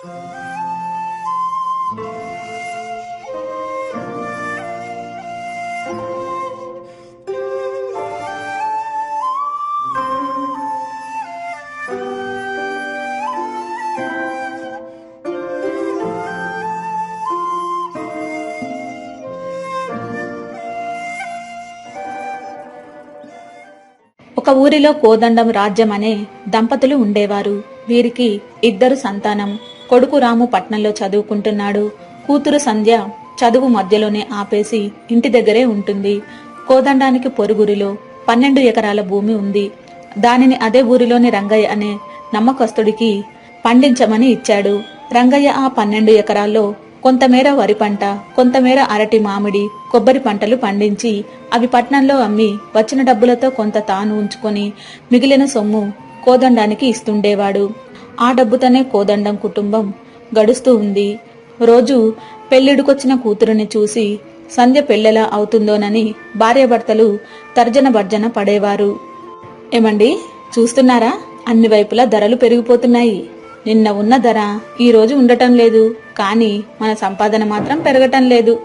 ఒక ఊరిలో కోదండం రాజ్యం అనే దంపతులు ఉండేవారు. వీరికి ఇద్దరు సంతానం. కొడుకు రాము పట్నంలో చదువుకుంటున్నాడు. కూతురు సంధ్య చదువు మధ్యలోనే ఆపేసి ఇంటి దగ్గరే ఉంటుంది. కోదండానికి పొరుగురిలో పన్నెండు ఎకరాల భూమి ఉంది. దానిని అదే ఊరిలోని రంగయ్య అనే నమ్మకస్తుడికి పండించమని ఇచ్చాడు. రంగయ్య ఆ పన్నెండు ఎకరాల్లో కొంతమేర వరి పంట కొంతమేర అరటి మామిడి కొబ్బరి పంటలు పండించి అవి పట్నంలో అమ్మి వచ్చిన డబ్బులతో కొంత తాను ఉంచుకొని మిగిలిన సొమ్ము కోదండానికి ఇస్తుండేవాడు. ఆ డబ్బుతోనే కోదండం కుటుంబం గడుస్తూ ఉంది. రోజు పెళ్ళిడుకొచ్చిన కూతురుని చూసి సంధ్య పెళ్ళెలా అవుతుందోనని భార్యాభర్తలు తర్జన భర్జన పడేవారు. ఏమండి చూస్తున్నారా? అన్ని వైపులా ధరలు పెరిగిపోతున్నాయి. నిన్న ఉన్న ధర ఈరోజు ఉండటం లేదు. కానీ మన సంపాదన మాత్రం పెరగటం లేదు.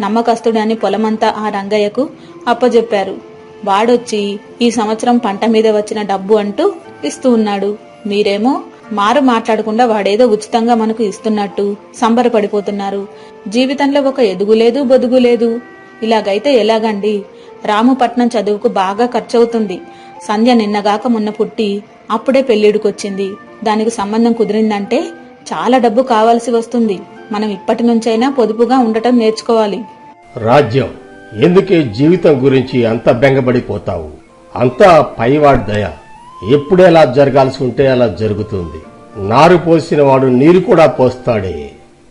నమ్మకస్తుడని పొలమంతా ఆ రంగయ్యకు అప్పజెప్పారు. వాడొచ్చి ఈ సంవత్సరం పంట మీద వచ్చిన డబ్బు అంటూ ఇస్తూ ఉన్నాడు. మీరేమో మారు మాట్లాడకుండా వాడేదో ఉచితంగా మనకు ఇస్తున్నట్టు సంబరపడిపోతున్నారు. జీవితంలో ఒక ఎదుగు లేదు బొదుగు లేదు. ఇలాగైతే ఎలాగండి? రాముపట్నం చదువుకు బాగా ఖర్చవుతుంది. సంధ్య నిన్నగాక మొన్న పుట్టి అప్పుడే పెళ్ళిడికొచ్చింది దానికి సంబంధం కుదిరిందంటే చాలా డబ్బు కావాల్సి వస్తుంది. మనం ఇప్పటి నుంచైనా పొదుపుగా ఉండటం నేర్చుకోవాలి. రాజ్యం ఎందుకే జీవితం గురించి అంత బెంగబడిపోతావు అంతా పైవాడి దయ. ఎప్పుడెలా జరగాల్సి ఉంటే అలా జరుగుతుంది. నారు పోసిన వాడు నీరు కూడా పోస్తాడే.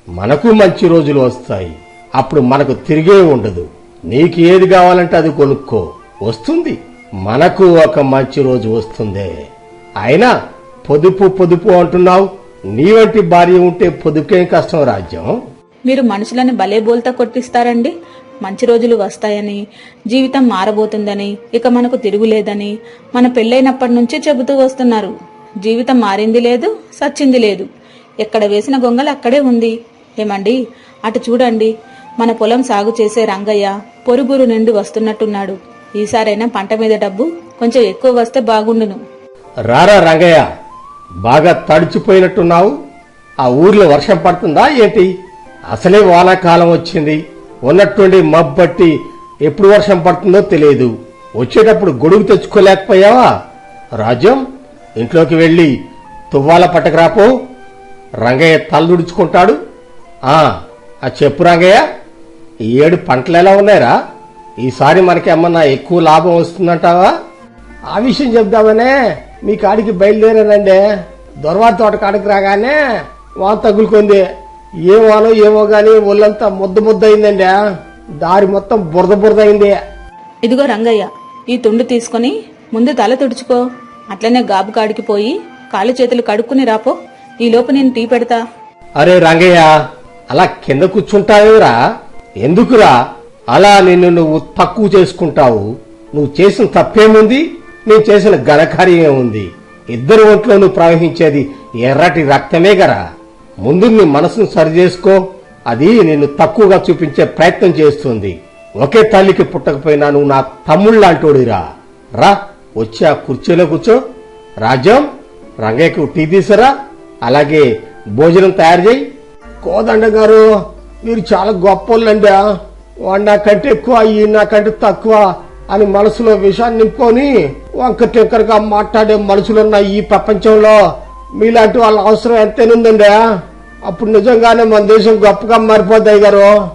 మనకు మంచి రోజులు వస్తాయి. అప్పుడు మనకు తిరిగే ఉండదు. నీకు ఏది కావాలంటే అది కొనుక్కో. వస్తుంది. మనకు ఒక మంచి రోజు వస్తుందే. అయినా పొదుపు పొదుపు అంటున్నావు. నీ వంటి భార్య ఉంటే పొదుపుకేం కష్టం రాజ్యం? మీరు మనుషులను భలే బోల్తా కొట్టిస్తారండి. మంచి రోజులు వస్తాయని జీవితం మారబోతుందని ఇక మనకు తిరుగులేదని మన పెళ్ళైనప్పటి నుంచే చెబుతూ వస్తున్నారు. జీవితం మారింది లేదు సచ్చింది లేదు. ఎక్కడ వేసిన గొంగలు అక్కడే ఉంది. ఏమండి? అటు చూడండి. మన పొలం సాగు చేసే రంగయ్య పొరుగురు నుండి వస్తున్నట్టున్నాడు. ఈసారైనా పంట మీద డబ్బు కొంచెం ఎక్కువ వస్తే బాగుండును. రారా రంగయ్య బాగా తడిచిపోయినట్టున్నావు. ఆ ఊర్లో వర్షం పడుతుందా ఏంటి? అసలే వానాకాలం వచ్చింది. ఉన్నట్టుండి మబ్బట్టి ఎప్పుడు వర్షం పడుతుందో తెలియదు. వచ్చేటప్పుడు గొడుగు తెచ్చుకోలేకపోయావా? రాజ్యం ఇంట్లోకి వెళ్ళి తువ్వాల పట్టకరాపో రంగయ్య తలదుడుచుకుంటాడు ఆ ఆ చెప్పు రంగయ్య ఈ ఏడు పంటలు ఎలా ఉన్నాయరా? ఈసారి మనకి ఏమన్నా ఎక్కువ లాభం వస్తుందంటావా? ఆ విషయం చెప్దామనే మీ కాడికి బయలుదేరానండి. దొరవారి తోట కాడికి రాగానే వాన్ తగులుకుంది. ఏమోనో ఏమో గాని ఒళ్ళంతా ముద్ద ముద్ద అయిందండి దారి మొత్తం బురద బురద అయింది. ఇదిగో రంగయ్య ఈ తుండు తీసుకొని ముందు తల తుడుచుకో. అట్లనే గాబు కాడికి పోయి కాళ్ళు చేతులు కడుక్కుని రాపో. ఈలోపు నేను టీ పెడతా. అరే రంగయ్య అలా కింద కూర్చుంటావేరా ఎందుకురా? అలా నిన్ను నువ్వు తక్కువ చేసుకుంటావు. నువ్వు చేసిన తప్పేముంది? నేను చేసిన ఘనకార్యం ఏముంది ఇద్దరు ఒంట్లో నువ్వు ప్రవహించేది ఎర్రటి రక్తమే గరా ముందు నీ మనసును సరిచేసుకో అది నిన్ను తక్కువగా చూపించే ప్రయత్నం చేస్తుంది. ఒకే తల్లికి పుట్టకపోయినా నువ్వు నా తమ్ముళ్ళంటోడిరా రా వచ్చి ఆ కుర్చీలో కూర్చో. రాజ్యం రంగయ్యకు టీ తీసరా. అలాగే భోజనం తయారు చేయి. కోదండ గారు మీరు చాలా గొప్పోళ్ళండి. వాడు నాకంటే ఎక్కువ ఈ నాకంటే తక్కువ అని మనసులో విషాన్ని నింపుకొని వంక మాట్లాడే మనుషులున్న ఈ ప్రపంచంలో మీలాంటి వాళ్ళ అవసరం ఎంతేనుందండి అప్పుడు నిజంగానే మన దేశం గొప్పగా మారిపోతాయి గారు.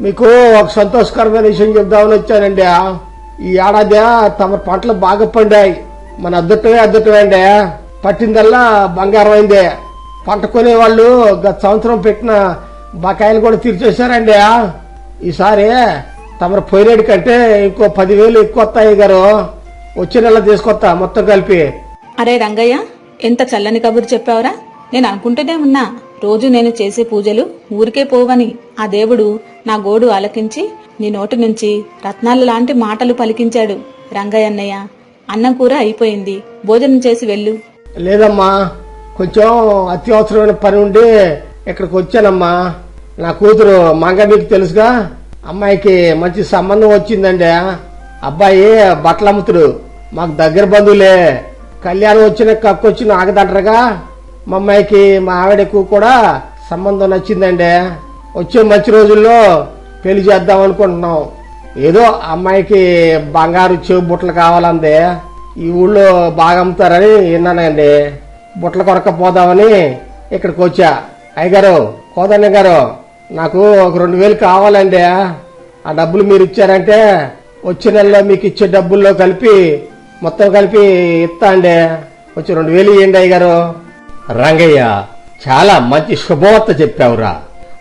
మీకు ఒక సంతోషకరమైన విషయం చెప్దామని వచ్చానండి. ఈ ఏడాది తమ పంటలు బాగా పండాయి. మన అద్దటమే అద్దటమే అండి. పట్టిందల్లా బంగారం అయిందే. పంట కొనే వాళ్ళు గత సంవత్సరం పెట్టిన బకాయిలు కూడా తీర్చేశారండి. ఈసారి తమరు పోయినేడు కంటే ఇంకో పదివేలు ఎక్కువ వస్తాయి గారు. వచ్చే నెల తీసుకొస్తా మొత్తం కలిపి. అరే రంగయ్య ఎంత చల్లని కబురు చెప్పావురా? నేను అనుకుంటూనే ఉన్నా. రోజు నేను చేసే పూజలు ఊరికే పోవని ఆ దేవుడు నా గోడు ఆలకించి నీ నోటి నుంచి రత్నాల లాంటి మాటలు పలికించాడు. రంగయ్యన్నయ్య అన్నం కూర అయిపోయింది. భోజనం చేసి వెళ్ళు. లేదమ్మా కొంచెం అత్యవసరమైన పని ఉండి ఇక్కడికి వచ్చానమ్మా. నా కూతురు మంగ మీకు తెలుసుగా? అమ్మాయికి మంచి సంబంధం వచ్చిందండి. అబ్బాయి బట్టలు అమ్ముతుడు మాకు దగ్గర బంధువులే. కళ్యాణం వచ్చిన కక్కొచ్చిన నాగదంటరుగా మా అమ్మాయికి మా ఆవిడకు కూడా సంబంధం నచ్చిందండి. వచ్చే మంచి రోజుల్లో పెళ్ళి చేద్దాం అనుకుంటున్నాం. ఏదో అమ్మాయికి బంగారు చెవు బుట్టలు కావాలంది. ఈ ఊళ్ళో బాగా అమ్ముతారని విన్నానండి. బుట్టలు కొరకపోదామని ఇక్కడికి వచ్చా. అయ్యగారు కోదన్న గారు నాకు ఒక రెండు వేలు కావాలండి. ఆ డబ్బులు మీరు ఇచ్చారంటే వచ్చే నెలలో మీకు ఇచ్చే డబ్బుల్లో కలిపి మొత్తం కలిపి ఇస్తా అండి. వచ్చి రెండు వేలు ఇవ్వండి అయ్యగారు. రంగయ్య చాలా మంచి శుభవార్త చెప్పావురా.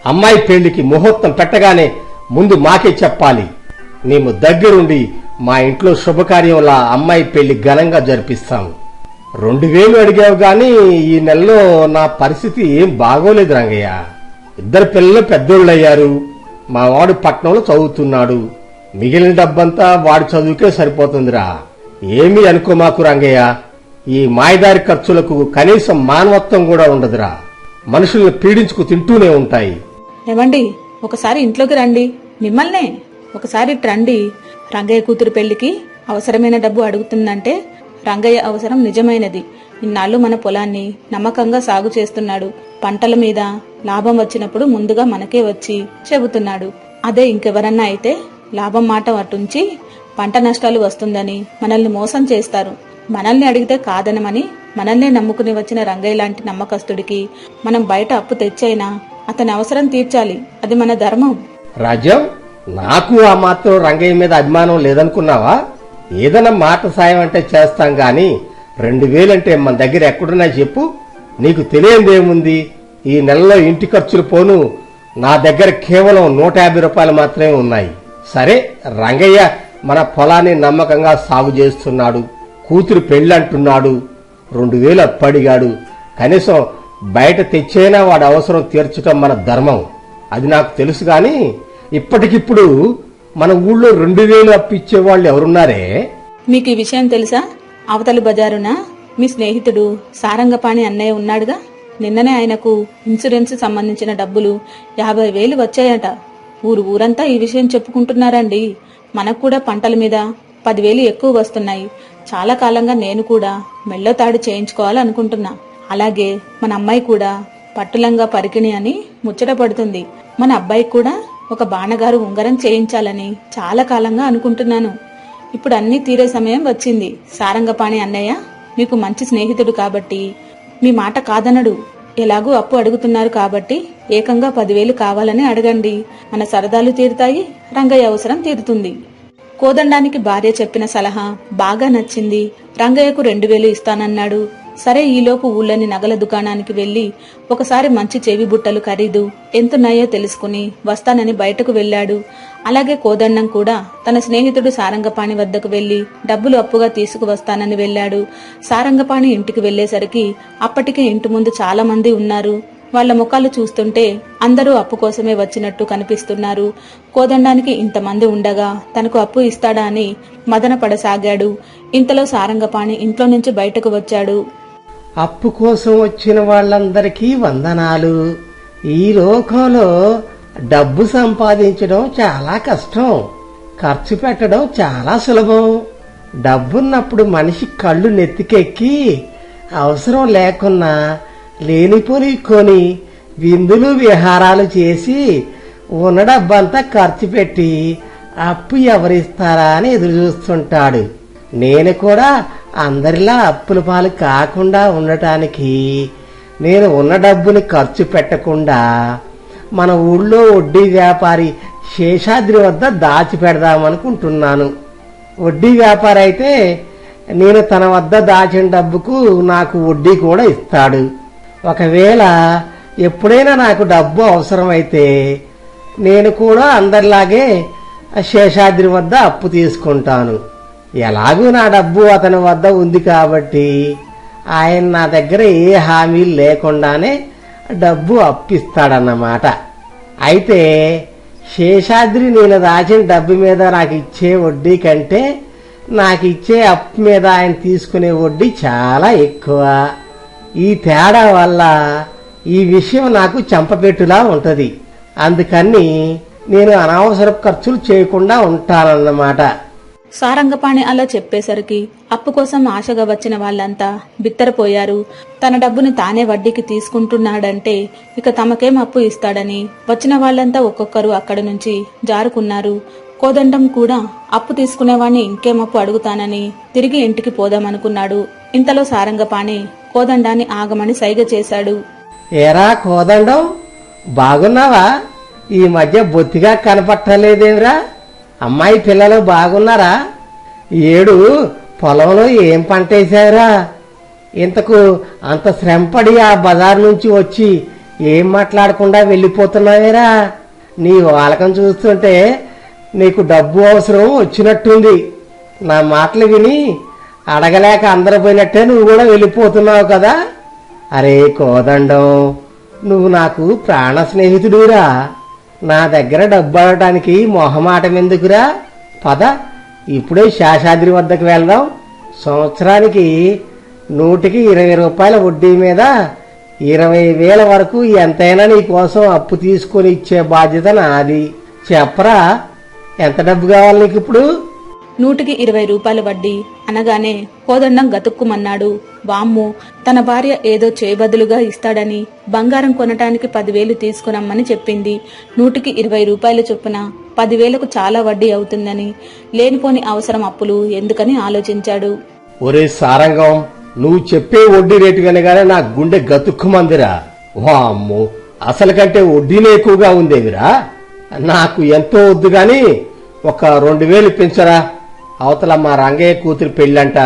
అమ్మాయి పెళ్ళికి ముహూర్తం పెట్టగానే ముందు మాకే చెప్పాలి. మేము దగ్గరుండి మా ఇంట్లో శుభకార్యంలా అమ్మాయి పెళ్ళి ఘనంగా జరిపిస్తాం. రెండు వేలు అడిగావు గాని ఈ నెలలో నా పరిస్థితి ఏం బాగోలేదు రంగయ్య. ఇద్దరు పిల్లలు పెద్దోళ్ళయ్యారు. మా వాడు పట్నంలో చదువుతున్నాడు. మిగిలిన డబ్బంతా వాడి చదువుకే సరిపోతుందిరా. ఏమీ అనుకోమాకు రంగయ్య. ఈ మాయదారి ఖర్చులకు కనీసం మానవత్వం కూడా ఉండదురా. మనుషుల్ని పీడించుకు తింటూనే ఉంటాయి. ఏమండి ఒకసారి ఇంట్లోకి రండి. మిమ్మల్నే ఒకసారి ఇటు రండి. రంగయ్య కూతురు పెళ్ళికి అవసరమైన డబ్బు అడుగుతుందంటే రంగయ్య అవసరం నిజమైనది. ఇన్నాళ్ళు మన పొలాన్ని నమ్మకంగా సాగు చేస్తున్నాడు. పంటల మీద లాభం వచ్చినప్పుడు ముందుగా మనకే వచ్చి చెబుతున్నాడు. అదే ఇంకెవరన్నా అయితే లాభం మాట అటుంచి పంట నష్టాలు వస్తుందని మనల్ని మోసం చేస్తారు. మనల్ని అడిగితే కాదనమని మనల్నే నమ్ముకుని వచ్చిన రంగయ్య లాంటి నమ్మకస్తుడికి మనం బయట అప్పు తెచ్చైనా అతని అవసరం తీర్చాలి. అది మన ధర్మం. రాజ్యం నాకు ఆ మాత్రం రంగయ్య మీద అభిమానం లేదనుకున్నావా? ఏదైనా మాట సాయం అంటే చేస్తాం గాని రెండు వేలంటే మన దగ్గర ఎక్కడున్నా చెప్పు. నీకు తెలియందేముంది? ఈ నెలలో ఇంటి ఖర్చులు పోను. నా దగ్గర కేవలం నూట యాభై రూపాయలు మాత్రమే ఉన్నాయి. సరే రంగయ్య మన పొలాన్ని నమ్మకంగా సాగు చేస్తున్నాడు. కూతురు పెళ్ళంటున్నాడు. రెండు వేలు అప్పడిగాడు కనీసం బయట తెచ్చైనా వాడి అవసరం తీర్చటం మన ధర్మం. అది నాకు తెలుసు గాని ఇప్పటికిప్పుడు మన ఊళ్ళో రెండు వేలు అప్పిచ్చే వాళ్ళు ఎవరున్నారే? మీకు ఈ విషయం తెలుసా? అవతలి బజారున మీ స్నేహితుడు సారంగపాణి అన్నయ్య ఉన్నాడుగా? నిన్ననే ఆయనకు ఇన్సూరెన్స్ సంబంధించిన డబ్బులు యాభై వేలు వచ్చాయట. ఊరు ఊరంతా ఈ విషయం చెప్పుకుంటున్నారండి. మనకు కూడా పంటల మీద పదివేలు ఎక్కువ వస్తున్నాయి. చాలా కాలంగా నేను కూడా మెళ్ళో తాడు చేయించుకోవాలనుకుంటున్నా. అలాగే మన అమ్మాయి కూడా పట్టులంగా పరికిణి అని ముచ్చట పడుతుంది. మన అబ్బాయి కూడా ఒక బాణగారు ఉంగరం చేయించాలని చాలా కాలంగా అనుకుంటున్నాను. ఇప్పుడు అన్నీ తీరే సమయం వచ్చింది. సారంగపాణి అన్నయ్య మీకు మంచి స్నేహితుడు కాబట్టి మీ మాట కాదనడు. ఎలాగూ అప్పు అడుగుతున్నారు కాబట్టి ఏకంగా పదివేలు కావాలని అడగండి. మన సరదాలు తీరుతాయి రంగయ్య అవసరం తీరుతుంది. కోదండానికి భార్య చెప్పిన సలహా బాగా నచ్చింది. రంగయ్యకు రెండు వేలు ఇస్తానన్నాడు. సరే ఈలోపు ఊళ్ళని నగల దుకాణానికి వెళ్ళి ఒకసారి మంచి చెవి బుట్టలు ఖరీదు. ఎంతున్నాయో తెలుసుకుని వస్తానని బయటకు వెళ్ళాడు. అలాగే కోదండం కూడా తన స్నేహితుడు సారంగపాణి వద్దకు వెళ్ళి డబ్బులు అప్పుగా తీసుకువస్తానని వెళ్ళాడు. సారంగపాణి ఇంటికి వెళ్ళేసరికి అప్పటికే ఇంటి ముందు చాలా మంది ఉన్నారు. వాళ్ళ ముఖాలు చూస్తుంటే అందరూ అప్పు కోసమే వచ్చినట్టు కనిపిస్తున్నారు. కోదండానికి ఇంతమంది ఉండగా తనకు అప్పు ఇస్తాడా అని మదన పడసాగాడు ఇంతలో సారంగపాణి ఇంట్లో నుంచి బయటకు వచ్చాడు. అప్పు కోసం వచ్చిన వాళ్ళందరికీ వందనాలు. ఈ లోకంలో డబ్బు సంపాదించడం చాలా కష్టం. ఖర్చు పెట్టడం చాలా సులభం. డబ్బున్నప్పుడు మనిషి కళ్ళు నెత్తికెక్కి అవసరం లేకున్నా లేనిపోని కొని విందులు విహారాలు చేసి ఉన్న డబ్బంతా ఖర్చు పెట్టి అప్పు ఎవరిస్తారా అని ఎదురు చూస్తుంటాడు. నేను కూడా అందరిలా అప్పుల పాలు కాకుండా ఉండటానికి నేను ఉన్న డబ్బుని ఖర్చు పెట్టకుండా మన ఊళ్ళో వడ్డీ వ్యాపారి శేషాద్రి వద్ద దాచి పెడదామనుకుంటున్నాను. వడ్డీ వ్యాపారి అయితే నేను తన వద్ద దాచిన డబ్బుకు నాకు వడ్డీ కూడా ఇస్తాడు. ఒకవేళ ఎప్పుడైనా నాకు డబ్బు అవసరమైతే నేను కూడా అందరిలాగే శేషాద్రి వద్ద అప్పు తీసుకుంటాను. ఎలాగూ నా డబ్బు అతని వద్ద ఉంది కాబట్టి ఆయన నా దగ్గర ఏ హామీ లేకుండానే డబ్బు అప్పిస్తాడన్నమాట. అయితే శేషాద్రి నేను దాచిన డబ్బు మీద నాకు ఇచ్చే వడ్డీ కంటే నాకు ఇచ్చే అప్పు మీద ఆయన తీసుకునే వడ్డీ చాలా ఎక్కువ. ఈ తేడా వల్ల ఈ విషయం నాకు చెంపపెట్టులా ఉంటుంది. అందుకని నేను అనవసర ఖర్చులు చేయకుండా ఉంటానన్నమాట. సారంగపాణి అలా చెప్పేసరికి అప్పు కోసం ఆశగా వచ్చిన వాళ్ళంతా బిత్తరపోయారు. తన డబ్బుని తానే వడ్డీకి తీసుకుంటున్నాడంటే ఇక తమకేం అప్పు ఇస్తాడని వచ్చిన వాళ్ళంతా ఒక్కొక్కరు అక్కడి నుంచి జారుకున్నారు. కోదండం కూడా అప్పు తీసుకునేవాణ్ణి ఇంకేమప్పు అడుగుతానని తిరిగి ఇంటికి పోదామనుకున్నాడు. ఇంతలో సారంగపాణి కోదండాన్ని ఆగమని సైగ చేశాడు. ఏరా కోదండం బాగున్నావా? ఈ మధ్య బొత్తిగా కనపట్టలేదేమిరా? అమ్మాయి పిల్లలు బాగున్నారా? ఏడు పొలంలో ఏం పంట వేశారా ఇంతకు అంత శ్రమపడి ఆ బజార్ నుంచి వచ్చి ఏం మాట్లాడకుండా వెళ్ళిపోతున్నావేరా? నీ వాలకం చూస్తుంటే నీకు డబ్బు అవసరం వచ్చినట్టుంది. నా మాటలు విని అడగలేక అందరు పోయినట్టే నువ్వు కూడా వెళ్ళిపోతున్నావు కదా. అరే కోదండం నువ్వు నాకు ప్రాణ స్నేహితుడురా నా దగ్గర డబ్బు అడగటానికి మొహమాటం ఎందుకురా? పద ఇప్పుడే శాశాద్రి వద్దకు వెళ్దాం. సంవత్సరానికి నూటికి ఇరవై రూపాయల వడ్డీ మీద ఇరవై వేల వరకు ఎంతైనా నీ కోసం అప్పు తీసుకొని ఇచ్చే బాధ్యత నాది. చెప్పరా ఎంత డబ్బు కావాలి నీకు ఇప్పుడు? నూటికి ఇరవై రూపాయల వడ్డీ. అనగానే కోదండం గతుక్కుమన్నాడు. వామ్ము తన భార్య ఏదో చేయబదులుగా ఇస్తాడని బంగారం కొనటానికి పదివేలు తీసుకురమ్మని చెప్పింది. నూటికి ఇరవై రూపాయల చొప్పున పదివేలకు చాలా వడ్డీ అవుతుందని లేనిపోని అవసరం అప్పులు ఎందుకని ఆలోచించాడు. ఒరే సారంగం నువ్వు చెప్పే వడ్డీ రేటు కనుగానే నా గుండె గతుక్కుమందిరా. వామ్మో అసలు కంటే వడ్డీనే ఎక్కువగా ఉందేమిరా? నాకు ఎంతో వద్దు గాని ఒక రెండు వేలు ఇప్పించరా? అవతల మా రంగయ్య కూతురి పెళ్ళంట.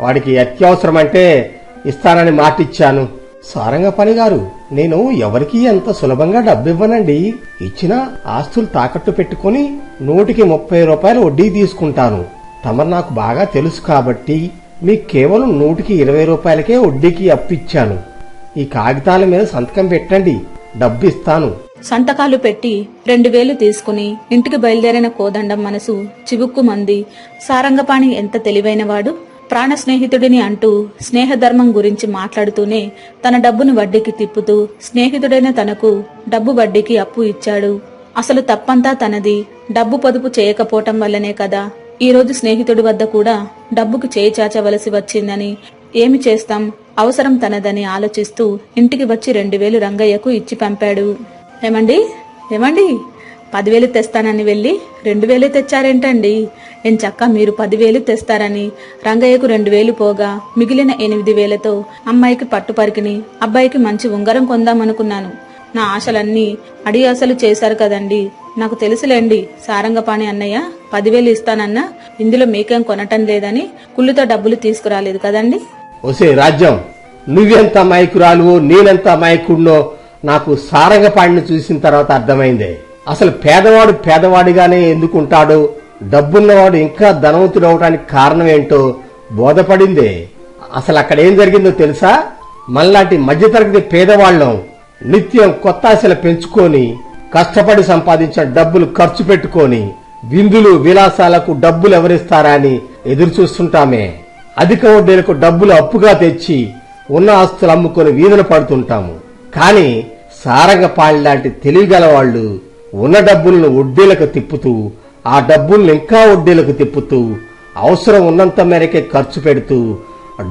వాడికి అత్యవసరమంటే ఇస్తానని మాటిచ్చాను. సారంగ పనిగారు నేను ఎవరికీ అంత సులభంగా డబ్బివ్వనండి. ఇచ్చిన ఆస్తులు తాకట్టు పెట్టుకుని నూటికి ముప్పై రూపాయలు వడ్డీ తీసుకుంటాను. తమరు నాకు బాగా తెలుసు కాబట్టి మీకు కేవలం నూటికి ఇరవై రూపాయలకే వడ్డీకి అప్పిచ్చాను. ఈ కాగితాల మీద సంతకం పెట్టండి. డబ్బు ఇస్తాను సంతకాలు పెట్టి రెండు వేలు తీసుకుని ఇంటికి బయలుదేరిన కోదండం మనసు చివుక్కుమంది సారంగపాణి ఎంత తెలివైనవాడు? ప్రాణ స్నేహితుడిని అంటూ స్నేహధర్మం గురించి మాట్లాడుతూనే తన డబ్బును వడ్డీకి తిప్పుతూ స్నేహితుడైన తనకు డబ్బు వడ్డీకి అప్పు ఇచ్చాడు. అసలు తప్పంతా తనది. డబ్బు పొదుపు చేయకపోవటం వల్లనే కదా. ఈ రోజు స్నేహితుడి వద్ద కూడా డబ్బుకు చేయి చాచవలసి వచ్చిందని ఏమి చేస్తాం? అవసరం తనదని ఆలోచిస్తూ ఇంటికి వచ్చి రెండు వేలు రంగయ్యకు ఇచ్చి పంపాడు. ఏమండి? ఏమండి? పదివేలు తెస్తానని వెళ్ళి రెండు వేలు తెచ్చారేంటండి ఎంచక్క మీరు పదివేలు తెస్తారని రంగయ్యకు రెండు వేలు పోగా మిగిలిన ఎనిమిది వేలతో అమ్మాయికి పట్టు పరికిని అబ్బాయికి మంచి ఉంగరం కొందామనుకున్నాను. నా ఆశలన్నీ అడి చేశారు కదండి. నాకు తెలుసులేండి సారంగపాణి అన్నయ్య పదివేలు ఇస్తానన్నా ఇందులో మీకేం కొనటం లేదని కుళ్ళుతో డబ్బులు తీసుకురాలేదు కదండి. ఒసే రాజ్యం నువ్వెంత మైకురాలువో నేనెంత అమాయకుడినో నాకు సారంగపాడిని చూసిన తర్వాత అర్థమైంది. అసలు పేదవాడు పేదవాడిగానే ఎందుకుంటాడో? డబ్బున్నవాడు ఇంకా ధనవంతుడు అవడానికి కారణం ఏంటో బోధపడిందే. అసలు అక్కడ ఏం జరిగిందో తెలుసా? మనలాంటి మధ్యతరగతి పేదవాళ్ళం నిత్యం కొత్త ఆశలు పెంచుకొని కష్టపడి సంపాదించిన డబ్బులు ఖర్చు పెట్టుకొని విందులు విలాసాలకు డబ్బులు ఎవరిస్తారా అని ఎదురు చూస్తుంటామే అధిక వడ్డీలకు డబ్బులు అప్పుగా తెచ్చి ఉన్న ఆస్తులు అమ్ముకొని వీధులు పడుతుంటాము. కానీ సారంగపాళి లాంటి తెలివిగల వాళ్ళు ఉన్న డబ్బులను వడ్డీలకు తిప్పుతూ ఆ డబ్బుల్ని ఇంకా వడ్డీలకు తిప్పుతూ అవసరం ఉన్నంత మేరకే ఖర్చు పెడుతూ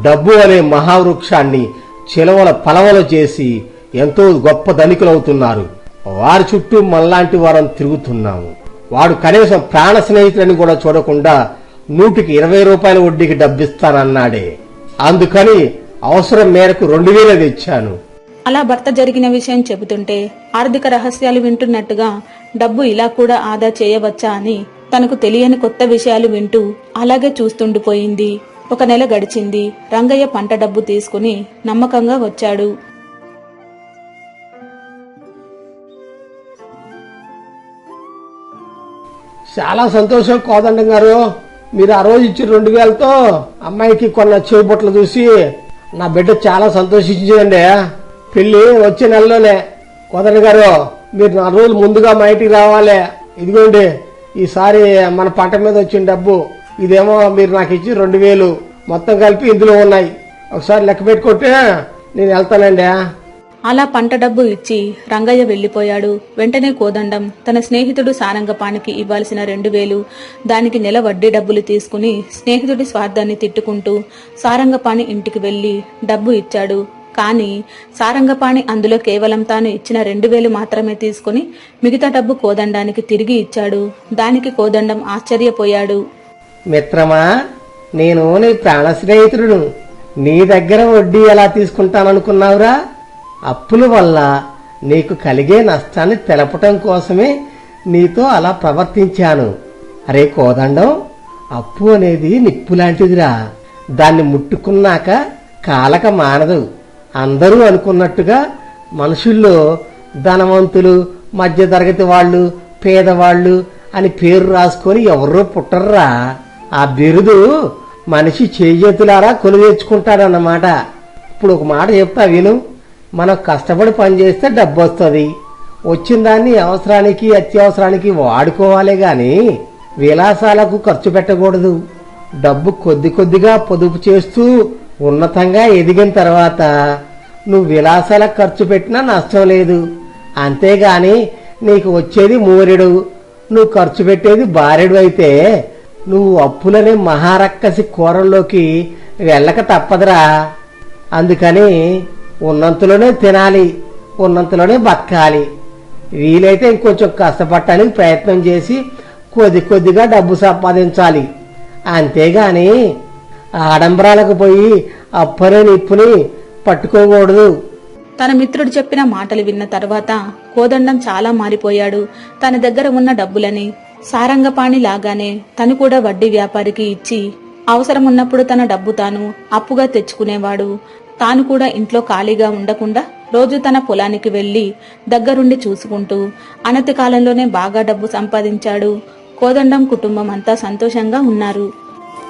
డబ్బు అనే మహావృక్షాన్ని చిలవల పలవలు చేసి ఎంతో గొప్ప ధనికులవుతున్నారు. వారి చుట్టూ మనలాంటి వారం తిరుగుతున్నాము. వాడు కనీసం ప్రాణ స్నేహితులని కూడా చూడకుండా నూటికి ఇరవై రూపాయల వడ్డీకి డబ్బిస్తానన్నాడే. అందుకని అవసరం మేరకు రెండు వేలు తెచ్చాను. అలా భర్త జరిగిన విషయం చెబుతుంటే ఆర్థిక రహస్యాలు వింటున్నట్టుగా డబ్బు ఇలా కూడా ఆదా చేయవచ్చా అని తనకు తెలియని కొత్త విషయాలు వింటూ అలాగే చూస్తుండిపోయింది ఒక నెల గడిచింది. రంగయ్య పంట డబ్బు తీసుకుని నమ్మకంగా వచ్చాడు. చాలా సంతోషం కోదండం గారు. మీరు ఆ రోజు ఇచ్చిన రెండు వేలతో అమ్మాయికి కొన్న చెవి చూసి నా బిడ్డ చాలా సంతోషించిందండి. పెళ్ళి వచ్చే నెలలోనే కోదండ గారు మీరు నాలుగు రోజులు ముందుగా మా ఇంటికి రావాలి. ఇదిగోండి ఈసారి మన పంట మీద వచ్చిన డబ్బు ఇదేమో మీరు నాకు ఇచ్చి రెండు వేలు మొత్తం కలిపి ఇందులో ఉన్నాయి. ఒకసారి లెక్క పెట్టుకుంటే నేను వెళ్తానండి. అలా పంట డబ్బు ఇచ్చి రంగయ్య వెళ్ళిపోయాడు వెంటనే కోదండం తన స్నేహితుడు సారంగపాణికి ఇవ్వాల్సిన రెండు వేలు దానికి నెల వడ్డీ డబ్బులు తీసుకుని స్నేహితుడి స్వార్థాన్ని తిట్టుకుంటూ సారంగపాణి ఇంటికి వెళ్ళి డబ్బు ఇచ్చాడు. కానీ సారంగపాణి అందులో కేవలం తాను ఇచ్చిన రెండు వేలు మాత్రమే తీసుకుని మిగతా డబ్బు కోదండానికి తిరిగి ఇచ్చాడు. దానికి కోదండం ఆశ్చర్యపోయాడు. మిత్రమా నేను నీ ప్రాణ స్నేహితుడును. నీ దగ్గర వడ్డీ ఎలా తీసుకుంటాననుకున్నావురా? అప్పుల వల్ల నీకు కలిగే నష్టాన్ని తెలపటం కోసమే నీతో అలా ప్రవర్తించాను. అరే కోదండం అప్పు అనేది నిప్పు లాంటిదిరా దాన్ని ముట్టుకున్నాక కాలక మానదు. అందరూ అనుకున్నట్టుగా మనుషుల్లో ధనవంతులు మధ్యతరగతి వాళ్ళు పేదవాళ్ళు అని పేరు రాసుకొని ఎవరో పుట్టర్రా. ఆ బిరుదు మనిషి చేజేతులారా కొని ఇప్పుడు ఒక మాట చెప్తా విను. మనం కష్టపడి పని చేస్తే డబ్బు వస్తుంది వచ్చిన దాన్ని అవసరానికి అత్యవసరానికి వాడుకోవాలి గాని విలాసాలకు ఖర్చు పెట్టకూడదు. డబ్బు కొద్ది కొద్దిగా పొదుపు చేస్తూ ఉన్నతంగా ఎదిగిన తర్వాత నువ్వు విలాసాలకు ఖర్చు పెట్టినా నష్టం లేదు. అంతేగాని నీకు వచ్చేది మూరెడు నువ్వు ఖర్చు పెట్టేది బారెడు అయితే నువ్వు అప్పులనే మహారక్కసి కూరల్లోకి వెళ్ళక తప్పదురా. అందుకని ఉన్నంతలోనే తినాలి ఉన్నంతలోనే బతకాలి. వీలైతే ఇంకొంచెం కష్టపడటానికి ప్రయత్నం చేసి కొద్ది కొద్దిగా డబ్బు సంపాదించాలి. అంతేగాని ఆడంబరాలకు పోయి అప్పని నిప్పుని పట్టుకోకూడదు. తన మిత్రుడు చెప్పిన మాటలు విన్న తర్వాత కోదండం చాలా మారిపోయాడు. తన దగ్గర ఉన్న డబ్బులని సారంగపాణి లాగానే తను కూడా వడ్డీ వ్యాపారికి ఇచ్చి అవసరమున్నప్పుడు తన డబ్బు తాను అప్పుగా తెచ్చుకునేవాడు. తాను కూడా ఇంట్లో ఖాళీగా ఉండకుండా రోజు తన పొలానికి వెళ్ళి దగ్గరుండి చూసుకుంటూ అనతి కాలంలోనే బాగా డబ్బు సంపాదించాడు. కోదండం కుటుంబం అంతా సంతోషంగా ఉన్నారు.